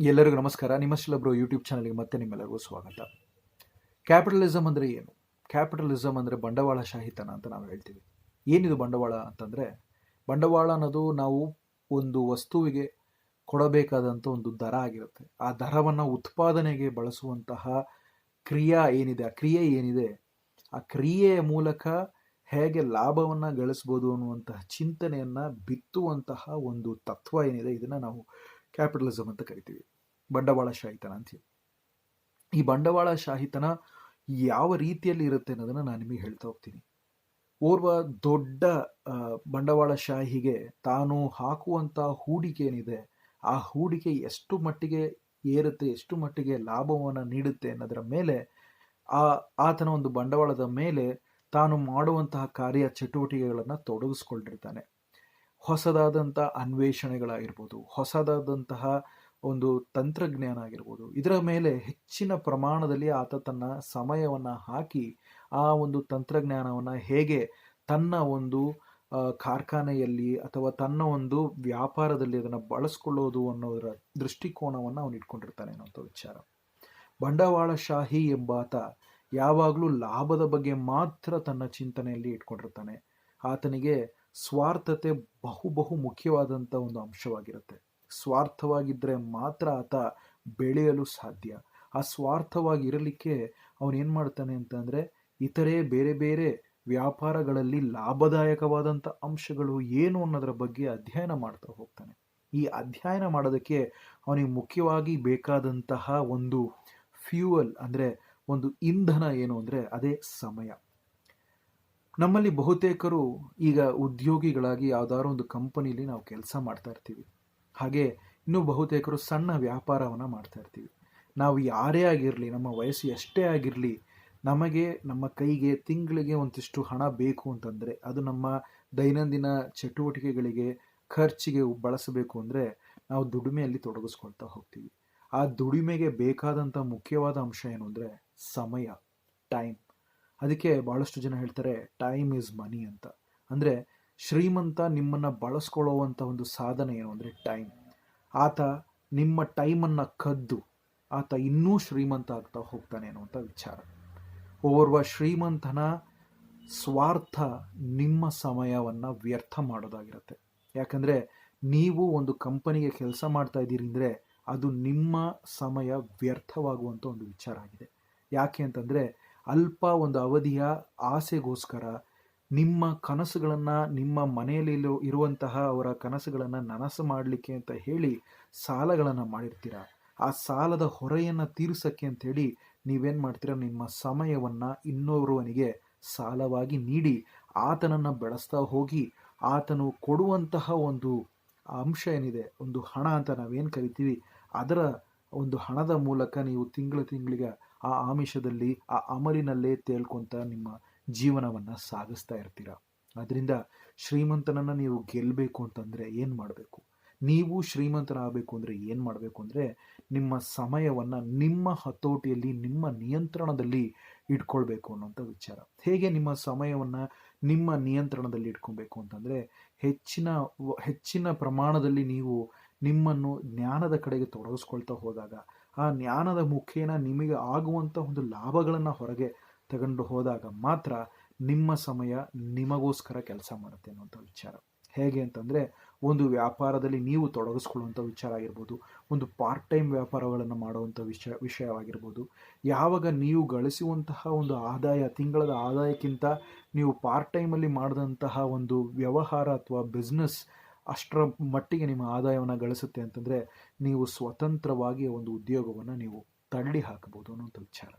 ಎಲ್ಲರಿಗೂ ನಮಸ್ಕಾರ. ನಿಮ್ಮಷ್ಟೊಬ್ಬರು ಯೂಟ್ಯೂಬ್ ಚಾನಲ್ಗೆ ಮತ್ತೆ ನಿಮ್ಮೆಲ್ಲರಿಗೂ ಸ್ವಾಗತ. ಕ್ಯಾಪಿಟಲಿಸಮ್ ಅಂದರೆ ಏನು? ಕ್ಯಾಪಿಟಲಿಸಮ್ ಅಂದರೆ ಬಂಡವಾಳಶಾಹಿತನ ಅಂತ ನಾವು ಹೇಳ್ತೀವಿ. ಏನಿದು ಬಂಡವಾಳ ಅಂತಂದರೆ, ಬಂಡವಾಳ ಅನ್ನೋದು ನಾವು ಒಂದು ವಸ್ತುವಿಗೆ ಕೊಡಬೇಕಾದಂಥ ಒಂದು ದರ ಆಗಿರುತ್ತೆ. ಆ ದರವನ್ನು ಉತ್ಪಾದನೆಗೆ ಬಳಸುವಂತಹ ಕ್ರಿಯಾ ಏನಿದೆ, ಆ ಕ್ರಿಯೆ ಏನಿದೆ, ಆ ಕ್ರಿಯೆಯ ಮೂಲಕ ಹೇಗೆ ಲಾಭವನ್ನು ಗಳಿಸ್ಬೋದು ಅನ್ನುವಂತಹ ಚಿಂತನೆಯನ್ನು ಬಿತ್ತುವಂತಹ ಒಂದು ತತ್ವ ಏನಿದೆ, ಇದನ್ನು ನಾವು ಕ್ಯಾಪಿಟಲಿಸಮ್ ಅಂತ ಕರಿತೀವಿ. ಬಂಡವಾಳಶಾಹಿತನ ಅಂತೀವಿ ಈ ಬಂಡವಾಳಶಾಹಿತನ ಯಾವ ರೀತಿಯಲ್ಲಿ ಇರುತ್ತೆ ಅನ್ನೋದನ್ನು ನಾನು ನಿಮಗೆ ಹೇಳ್ತಾ ಹೋಗ್ತೀನಿ. ಓರ್ವ ದೊಡ್ಡ ಬಂಡವಾಳಶಾಹಿಗೆ ತಾನು ಹಾಕುವಂಥ ಹೂಡಿಕೆ ಏನಿದೆ, ಆ ಹೂಡಿಕೆ ಎಷ್ಟು ಮಟ್ಟಿಗೆ ಏರುತ್ತೆ, ಎಷ್ಟು ಮಟ್ಟಿಗೆ ಲಾಭವನ್ನು ನೀಡುತ್ತೆ ಅನ್ನೋದರ ಮೇಲೆ, ಆ, ಆತನ ಒಂದು ಬಂಡವಾಳದ ಮೇಲೆ ತಾನು ಮಾಡುವಂತಹ ಕಾರ್ಯ ಚಟುವಟಿಕೆಗಳನ್ನು ತೊಡಗಿಸ್ಕೊಂಡಿರ್ತಾನೆ. ಹೊಸದಾದಂಥ ಅನ್ವೇಷಣೆಗಳಾಗಿರ್ಬೋದು, ಹೊಸದಾದಂತಹ ಒಂದು ತಂತ್ರಜ್ಞಾನ ಆಗಿರ್ಬೋದು, ಇದರ ಮೇಲೆ ಹೆಚ್ಚಿನ ಪ್ರಮಾಣದಲ್ಲಿ ಆತ ತನ್ನ ಸಮಯವನ್ನು ಹಾಕಿ ಆ ಒಂದು ತಂತ್ರಜ್ಞಾನವನ್ನು ಹೇಗೆ ತನ್ನ ಒಂದು ಕಾರ್ಖಾನೆಯಲ್ಲಿ ಅಥವಾ ತನ್ನ ಒಂದು ವ್ಯಾಪಾರದಲ್ಲಿ ಅದನ್ನು ಬಳಸ್ಕೊಳ್ಳೋದು ಅನ್ನೋದರ ದೃಷ್ಟಿಕೋನವನ್ನು ಅವನು ಇಟ್ಕೊಂಡಿರ್ತಾನೆ ಅನ್ನೋಂಥ ವಿಚಾರ. ಬಂಡವಾಳಶಾಹಿ ಎಂಬಾತ ಯಾವಾಗಲೂ ಲಾಭದ ಬಗ್ಗೆ ಮಾತ್ರ ತನ್ನ ಚಿಂತನೆಯಲ್ಲಿ ಇಟ್ಕೊಂಡಿರ್ತಾನೆ. ಆತನಿಗೆ ಸ್ವಾರ್ಥತೆ ಬಹು ಬಹು ಮುಖ್ಯವಾದಂಥ ಒಂದು ಅಂಶವಾಗಿರುತ್ತೆ. ಸ್ವಾರ್ಥವಾಗಿದ್ದರೆ ಮಾತ್ರ ಆತ ಬೆಳೆಯಲು ಸಾಧ್ಯ. ಆ ಸ್ವಾರ್ಥವಾಗಿರಲಿಕ್ಕೆ ಅವನು ಏನು ಮಾಡ್ತಾನೆ ಅಂತಂದರೆ ಇತರೆ ಬೇರೆ ಬೇರೆ ವ್ಯಾಪಾರಗಳಲ್ಲಿ ಲಾಭದಾಯಕವಾದಂಥ ಅಂಶಗಳು ಏನು ಅನ್ನೋದರ ಬಗ್ಗೆ ಅಧ್ಯಯನ ಮಾಡ್ತಾ ಹೋಗ್ತಾನೆ. ಈ ಅಧ್ಯಯನ ಮಾಡೋದಕ್ಕೆ ಅವನಿಗೆ ಮುಖ್ಯವಾಗಿ ಬೇಕಾದಂತಹ ಒಂದು ಫ್ಯೂಯಲ್ ಅಂದರೆ ಒಂದು ಇಂಧನ ಏನು ಅಂದರೆ ಅದೇ ಸಮಯ. ನಮ್ಮಲ್ಲಿ ಬಹುತೇಕರು ಈಗ ಉದ್ಯೋಗಿಗಳಾಗಿ ಯಾವುದಾದ್ರು ಒಂದು ಕಂಪನಿಲಿ ನಾವು ಕೆಲಸ ಮಾಡ್ತಾ ಇರ್ತೀವಿ. ಹಾಗೆ ಇನ್ನೂ ಬಹುತೇಕರು ಸಣ್ಣ ವ್ಯಾಪಾರವನ್ನು ಮಾಡ್ತಾ ಇರ್ತೀವಿ. ನಾವು ಯಾರೇ ಆಗಿರಲಿ, ನಮ್ಮ ವಯಸ್ಸು ಎಷ್ಟೇ ಆಗಿರಲಿ, ನಮಗೆ ನಮ್ಮ ಕೈಗೆ ತಿಂಗಳಿಗೆ ಒಂದಿಷ್ಟು ಹಣ ಬೇಕು ಅಂತಂದರೆ ಅದು ನಮ್ಮ ದೈನಂದಿನ ಚಟುವಟಿಕೆಗಳಿಗೆ ಖರ್ಚಿಗೆ ಬಳಸಬೇಕು ಅಂದರೆ ನಾವು ದುಡಿಮೆಯಲ್ಲಿ ತೊಡಗಿಸ್ಕೊಳ್ತಾ ಹೋಗ್ತೀವಿ. ಆ ದುಡಿಮೆಗೆ ಬೇಕಾದಂಥ ಮುಖ್ಯವಾದ ಅಂಶ ಏನು ಅಂದರೆ ಸಮಯ ಟೈಮ್ ಅದಕ್ಕೆ ಭಾಳಷ್ಟು ಜನ ಹೇಳ್ತಾರೆ ಟೈಮ್ ಈಸ್ ಮನಿ ಅಂತ. ಅಂದರೆ ಶ್ರೀಮಂತ ನಿಮ್ಮನ್ನು ಬಳಸ್ಕೊಳ್ಳುವಂಥ ಒಂದು ಸಾಧನ ಏನು ಅಂದರೆ ಟೈಮ್ ಆತ ನಿಮ್ಮ ಟೈಮನ್ನು ಕದ್ದು ಆತ ಇನ್ನೂ ಶ್ರೀಮಂತ ಆಗ್ತಾ ಹೋಗ್ತಾನೆ ಅನ್ನುವಂಥ ವಿಚಾರ. ಓರ್ವ ಶ್ರೀಮಂತನ ಸ್ವಾರ್ಥ ನಿಮ್ಮ ಸಮಯವನ್ನು ವ್ಯರ್ಥ ಮಾಡೋದಾಗಿರುತ್ತೆ. ಯಾಕಂದರೆ ನೀವು ಒಂದು ಕಂಪನಿಗೆ ಕೆಲಸ ಮಾಡ್ತಾ ಇದ್ದೀರಿ ಅಂದರೆ ಅದು ನಿಮ್ಮ ಸಮಯ ವ್ಯರ್ಥವಾಗುವಂಥ ಒಂದು ವಿಚಾರ ಆಗಿದೆ. ಯಾಕೆ ಅಂತಂದರೆ ಅಲ್ಪ ಒಂದು ಅವಧಿಯ ಆಸೆಗೋಸ್ಕರ ನಿಮ್ಮ ಕನಸುಗಳನ್ನು ನಿಮ್ಮ ಮನೆಯಲ್ಲಿ ಇರೋ- ಇರುವಂತಹ ಅವರ ಕನಸುಗಳನ್ನು ನನಸು ಮಾಡಲಿಕ್ಕೆ ಅಂತ ಹೇಳಿ ಸಾಲಗಳನ್ನು ಮಾಡಿರ್ತೀರ. ಆ ಸಾಲದ ಹೊರೆಯನ್ನು ತೀರಿಸೋಕ್ಕೆ ಅಂತೇಳಿ ನೀವೇನು ಮಾಡ್ತೀರಾ? ನಿಮ್ಮ ಸಮಯವನ್ನು ಇನ್ನೊಬ್ಬರವನಿಗೆ ಸಾಲವಾಗಿ ನೀಡಿ ಆತನನ್ನು ಬೆಳೆಸ್ತಾ ಹೋಗಿ ಆತನು ಕೊಡುವಂತಹ ಒಂದು ಅಂಶ ಏನಿದೆ, ಒಂದು ಹಣ ಅಂತ ನಾವೇನು ಕರಿತೀವಿ, ಅದರ ಒಂದು ಹಣದ ಮೂಲಕ ನೀವು ತಿಂಗಳು ತಿಂಗಳಿಗೆ ಆ ಆಮಿಷದಲ್ಲಿ, ಆ ಅಮಲಿನಲ್ಲೇ ತೇಳ್ಕೊಂತ ನಿಮ್ಮ ಜೀವನವನ್ನು ಸಾಗಿಸ್ತಾ ಇರ್ತೀರ? ಅದರಿಂದ ಶ್ರೀಮಂತನನ್ನು ನೀವು ಗೆಲ್ಲಬೇಕು ಅಂತಂದರೆ ಏನು ಮಾಡಬೇಕು? ನೀವು ಶ್ರೀಮಂತರಾಗಬೇಕು ಅಂದರೆ ಏನು ಮಾಡಬೇಕು ಅಂದರೆ ನಿಮ್ಮ ಸಮಯವನ್ನು ನಿಮ್ಮ ಹತೋಟಿಯಲ್ಲಿ, ನಿಮ್ಮ ನಿಯಂತ್ರಣದಲ್ಲಿ ಇಟ್ಕೊಳ್ಬೇಕು ಅನ್ನೋಂಥ ವಿಚಾರ. ಹೇಗೆ ನಿಮ್ಮ ಸಮಯವನ್ನು ನಿಮ್ಮ ನಿಯಂತ್ರಣದಲ್ಲಿ ಇಟ್ಕೊಬೇಕು ಅಂತಂದರೆ ಹೆಚ್ಚಿನ ಹೆಚ್ಚಿನ ಪ್ರಮಾಣದಲ್ಲಿ ನೀವು ನಿಮ್ಮನ್ನು ಜ್ಞಾನದ ಕಡೆಗೆ ತೊಡಗಿಸ್ಕೊಳ್ತಾ ಹೋದಾಗ ಆ ಜ್ಞಾನದ ಮುಖೇನ ನಿಮಗೆ ಆಗುವಂಥ ಒಂದು ಲಾಭಗಳನ್ನು ಹೊರಗೆ ತಗೊಂಡು ಹೋದಾಗ ಮಾತ್ರ ನಿಮ್ಮ ಸಮಯ ನಿಮಗೋಸ್ಕರ ಕೆಲಸ ಮಾಡುತ್ತೆ ಅನ್ನುವಂಥ ವಿಚಾರ. ಹೇಗೆ ಅಂತಂದರೆ, ಒಂದು ವ್ಯಾಪಾರದಲ್ಲಿ ನೀವು ತೊಡಗಿಸ್ಕೊಳ್ಳುವಂಥ ವಿಚಾರ ಆಗಿರ್ಬೋದು, ಒಂದು ಪಾರ್ಟ್ ಟೈಮ್ ವ್ಯಾಪಾರಗಳನ್ನು ಮಾಡುವಂಥ ವಿಷಯ ವಿಷಯವಾಗಿರ್ಬೋದು, ಯಾವಾಗ ನೀವು ಗಳಿಸುವಂತಹ ಒಂದು ಆದಾಯ, ತಿಂಗಳದ ಆದಾಯಕ್ಕಿಂತ ನೀವು ಪಾರ್ಟ್ ಟೈಮಲ್ಲಿ ಮಾಡಿದಂತಹ ಒಂದು ವ್ಯವಹಾರ ಅಥವಾ ಬಿಸ್ನೆಸ್ ಅಷ್ಟರ ಮಟ್ಟಿಗೆ ನಿಮ್ಮ ಆದಾಯವನ್ನು ಗಳಿಸುತ್ತೆ ಅಂತಂದರೆ ನೀವು ಸ್ವತಂತ್ರವಾಗಿ ಒಂದು ಉದ್ಯೋಗವನ್ನು ನೀವು ತಳ್ಳಿ ಹಾಕಬಹುದು ಅನ್ನೋಂಥ ವಿಚಾರ.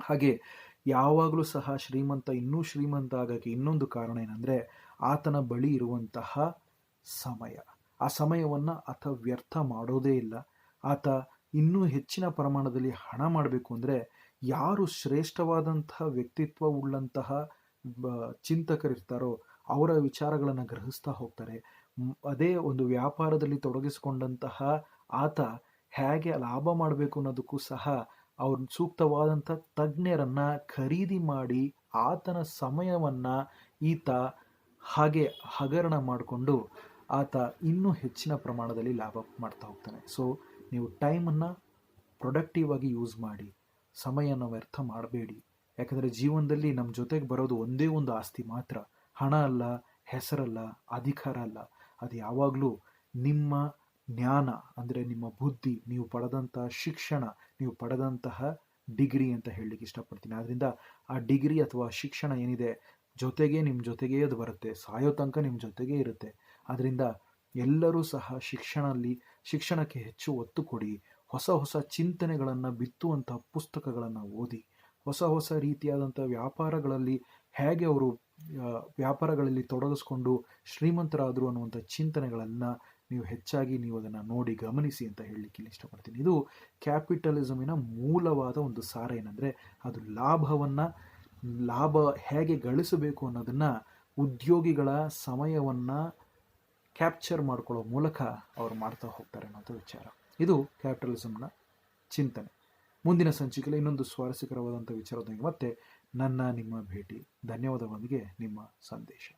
ಹಾಗೆ ಯಾವಾಗಲೂ ಸಹ ಶ್ರೀಮಂತ, ಇನ್ನೂ ಶ್ರೀಮಂತ ಆಗೋಕ್ಕೆ ಇನ್ನೊಂದು ಕಾರಣ ಏನಂದರೆ ಆತನ ಬಳಿ ಇರುವಂತಹ ಸಮಯ. ಆ ಸಮಯವನ್ನು ಆತ ವ್ಯರ್ಥ ಮಾಡೋದೇ ಇಲ್ಲ. ಆತ ಇನ್ನೂ ಹೆಚ್ಚಿನ ಪ್ರಮಾಣದಲ್ಲಿ ಹಣ ಮಾಡಬೇಕು ಅಂದರೆ ಯಾರು ಶ್ರೇಷ್ಠವಾದಂತಹ ವ್ಯಕ್ತಿತ್ವ ಉಳ್ಳಂತಹ ಚಿಂತಕರಿರ್ತಾರೋ ಅವರ ವಿಚಾರಗಳನ್ನು ಗ್ರಹಿಸ್ತಾ ಹೋಗ್ತಾರೆ. ಅದೇ ಒಂದು ವ್ಯಾಪಾರದಲ್ಲಿ ತೊಡಗಿಸಿಕೊಂಡಂತಹ ಆತ ಹೇಗೆ ಲಾಭ ಮಾಡಬೇಕು ಅನ್ನೋದಕ್ಕೂ ಸಹ ಅವ್ರ ಸೂಕ್ತವಾದಂಥ ತಜ್ಞರನ್ನು ಖರೀದಿ ಮಾಡಿ ಆತನ ಸಮಯವನ್ನು ಈತ ಹಾಗೆ ಹಗರಣ ಮಾಡಿಕೊಂಡು ಆತ ಇನ್ನೂ ಹೆಚ್ಚಿನ ಪ್ರಮಾಣದಲ್ಲಿ ಲಾಭ ಮಾಡ್ತಾ ಹೋಗ್ತಾನೆ. ಸೊ ನೀವು ಟೈಮನ್ನು ಪ್ರೊಡಕ್ಟಿವ್ ಆಗಿ ಯೂಸ್ ಮಾಡಿ, ಸಮಯನ ವ್ಯರ್ಥ ಮಾಡಬೇಡಿ. ಯಾಕಂದರೆ ಜೀವನದಲ್ಲಿ ನಮ್ಮ ಜೊತೆಗೆ ಬರೋದು ಒಂದೇ ಒಂದು ಆಸ್ತಿ ಮಾತ್ರ. ಹಣ ಅಲ್ಲ, ಹೆಸರಲ್ಲ, ಅಧಿಕಾರ ಅಲ್ಲ. ಅದು ಯಾವಾಗಲೂ ನಿಮ್ಮ ಜ್ಞಾನ, ಅಂದರೆ ನಿಮ್ಮ ಬುದ್ಧಿ, ನೀವು ಪಡೆದಂತಹ ಶಿಕ್ಷಣ, ನೀವು ಪಡೆದಂತಹ ಡಿಗ್ರಿ ಅಂತ ಹೇಳಲಿಕ್ಕೆ ಇಷ್ಟಪಡ್ತೀನಿ. ಆದ್ದರಿಂದ ಆ ಡಿಗ್ರಿ ಅಥವಾ ಶಿಕ್ಷಣ ಏನಿದೆ, ಜೊತೆಗೆ ನಿಮ್ಮ ಜೊತೆಗೇ ಅದು ಬರುತ್ತೆ, ಸಾಯೋ ತನಕ ನಿಮ್ಮ ಜೊತೆಗೇ ಇರುತ್ತೆ. ಆದ್ದರಿಂದ ಎಲ್ಲರೂ ಸಹ ಶಿಕ್ಷಣದಲ್ಲಿ ಶಿಕ್ಷಣಕ್ಕೆ ಹೆಚ್ಚು ಒತ್ತು ಕೊಡಿ. ಹೊಸ ಹೊಸ ಚಿಂತನೆಗಳನ್ನು ಬಿತ್ತುವಂಥ ಪುಸ್ತಕಗಳನ್ನು ಓದಿ. ಹೊಸ ಹೊಸ ರೀತಿಯಾದಂಥ ವ್ಯಾಪಾರಗಳಲ್ಲಿ ಹೇಗೆ ಅವರು ವ್ಯಾಪಾರಗಳಲ್ಲಿ ತೊಡಗಿಸ್ಕೊಂಡು ಶ್ರೀಮಂತರಾದರು ಅನ್ನುವಂಥ ಚಿಂತನೆಗಳನ್ನು ನೀವು ಹೆಚ್ಚಾಗಿ ನೀವು ಅದನ್ನು ನೋಡಿ ಗಮನಿಸಿ ಅಂತ ಹೇಳಲಿಕ್ಕೆ ಇಲ್ಲಿ ಇಷ್ಟಪಡ್ತೀನಿ. ಇದು ಕ್ಯಾಪಿಟಲಿಸಮಿನ ಮೂಲವಾದ ಒಂದು ಸಾರ ಏನಂದರೆ ಅದು ಲಾಭವನ್ನು, ಲಾಭ ಹೇಗೆ ಗಳಿಸಬೇಕು ಅನ್ನೋದನ್ನು ಉದ್ಯೋಗಿಗಳ ಸಮಯವನ್ನು ಕ್ಯಾಪ್ಚರ್ ಮಾಡ್ಕೊಳ್ಳೋ ಮೂಲಕ ಅವ್ರು ಮಾಡ್ತಾ ಹೋಗ್ತಾರೆ ಅನ್ನೋಂಥ ವಿಚಾರ. ಇದು ಕ್ಯಾಪಿಟಲಿಸಮ್ನ ಚಿಂತನೆ. ಮುಂದಿನ ಸಂಚಿಕೆಯಲ್ಲಿ ಇನ್ನೊಂದು ಸ್ವಾರಸ್ಯಕರವಾದಂಥ ವಿಚಾರದೊಂದಿಗೆ ಮತ್ತೆ ನನ್ನ ನಿಮ್ಮ ಭೇಟಿ. ಧನ್ಯವಾದಗಳೊಂದಿಗೆ ನಿಮ್ಮ ಸಂದೇಶ.